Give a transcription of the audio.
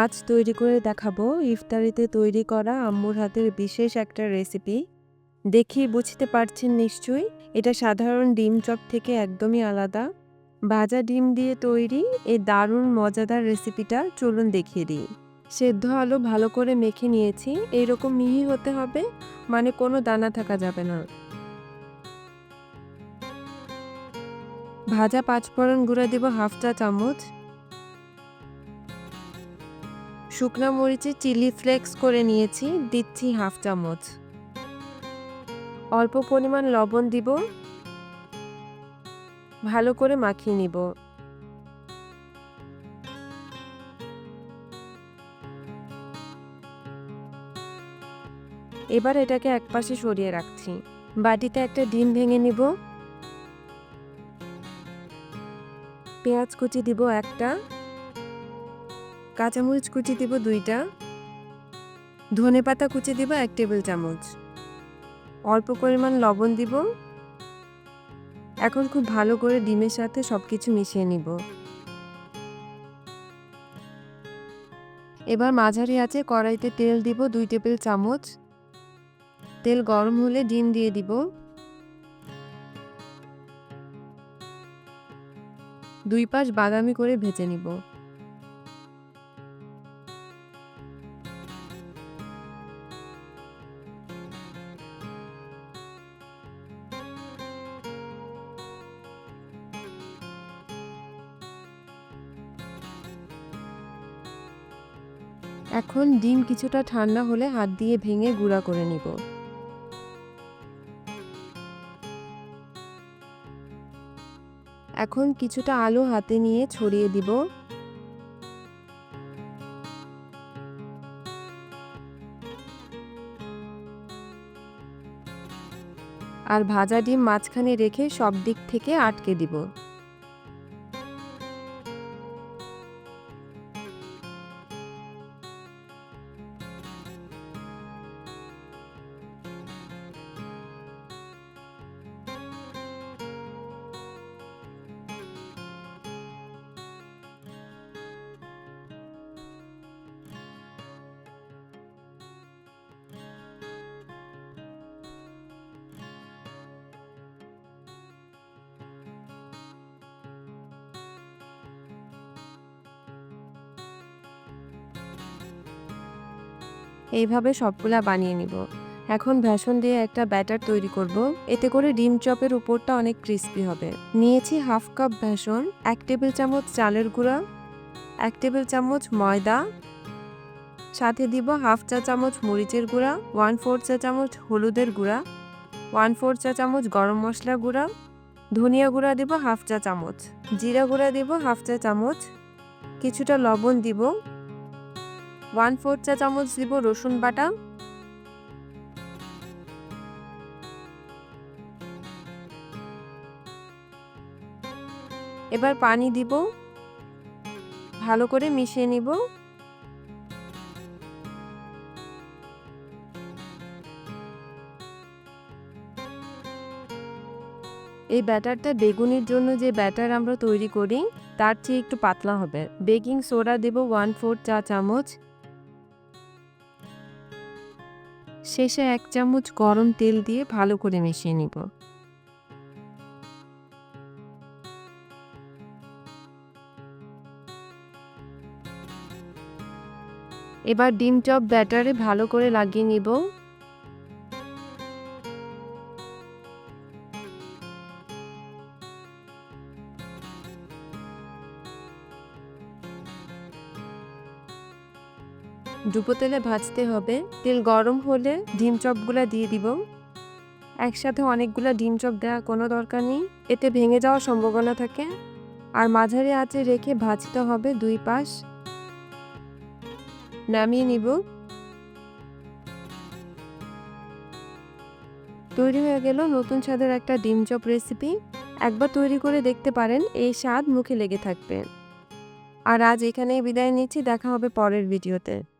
আজ তৈরি করে দেখাবো ইফতারিতে তৈরি করা আম্মুর হাতের বিশেষ একটা রেসিপি দেখি বুঝতে পারছেন নিশ্চয়ই, এটা সাধারণ ডিম চপ থেকে একদমই আলাদা। ভাজা ডিম দিয়ে তৈরি এই দারুণ মজাদার রেসিপিটা চলুন দেখিয়ে দিই। সেদ্ধ আলু ভালো করে মেখে নিয়েছি এইরকম মিহি হতে হবে মানে কোনো দানা থাকা যাবে না। ভাজা পাঁচফোড়ন গুঁড়া দিব হাফ চা চামচ। শুকনো মরিচে চিলি ফ্লেক্স করে নিয়েছি, দিচ্ছি হাফ চামচ। অল্প পরিমাণ লবণ দিব। ভালো করে মাখিয়ে নিব। এবার এটাকে একপাশে সরিয়ে রাখছি। বাটিতে একটা ডিম ভেঙে নিব। পেঁয়াজ কুচি দিব একটা। কাঁচামরিচ কুচি দিব দুইটা। ধনে পাতা কুচি দিব এক টেবিল চামচ। অল্প পরিমাণ লবণ দিব। এখন খুব ভালো করে ডিমের সাথে সব কিছু মিশিয়ে নিব। এবার মাঝারি আছে কড়াইতে তেল দিব দুই টেবিল চামচ। তেল গরম হলে ডিম দিয়ে দিব। দুই পাশ বাদামি করে ভেজে নিব। এখন ডিম কিছুটা ঠান্ডা হলে হাত দিয়ে ভেঙে গুঁড়া করে নিব। এখন কিছুটা আলু হাতে নিয়ে ছড়িয়ে দিব। আর ভাজা ডিম মাঝখানে রেখে সব দিক থেকে আটকে দিব। এইভাবে সবগুলা বানিয়ে নিব। এখন ভেষণ দিয়ে একটা ব্যাটার তৈরি করব। এতে করে ডিম চপের উপরটা অনেক ক্রিস্পি হবে। নিয়েছি হাফ কাপ ভেষণ এক টেবিল চামচ চালের গুঁড়া, এক টেবিল চামচ ময়দা, সাথে দিব হাফ চা চামচ মরিচের গুঁড়া, ওয়ান ফোর চা চামচ হলুদের গুঁড়া, ওয়ান ফোর চা চামচ গরম মশলা গুঁড়া, ধনিয়া গুঁড়া দিব হাফ চা চামচ, জিরা গুঁড়া দিব হাফ চা চামচ, কিছুটা লবণ দিব ওয়ান ফোর চা চামচ দিব রসুন বাটা। এবার পানি দিব। ভালো করে মিশিয়ে নিব। এই ব্যাটারটা বেগুনের জন্য যে ব্যাটার আমরা তৈরি করি, তার চেয়ে একটু পাতলা হবে। বেকিং সোডা দেব ওয়ান ফোর চা চামচ। শেষে এক চামচ গরম তেল দিয়ে ভালো করে মিশিয়ে নিব। এবার ডিম চপ ব্যাটারে ভালো করে লাগিয়ে নিব। ডুবো তেলে ভাজতে হবে। তেল গরম হলে ডিম চপগুলা দিয়ে দিব। একসাথে অনেকগুলো ডিম চপ দেওয়া কোনো দরকার নেই। এতে ভেঙে যাওয়ার সম্ভাবনা থাকে। আর মাঝারি আঁচে রেখে ভাজতে হবে দুই পাশ। নামিয়ে নিব। তৈরি হয়ে গেল নতুন স্বাদের একটা ডিম চপ রেসিপি। একবার তৈরি করে দেখতে পারেন, এই স্বাদ মুখে লেগে থাকবে। আর আজ এখানেই বিদায় নিচ্ছি, দেখা হবে পরের ভিডিওতে।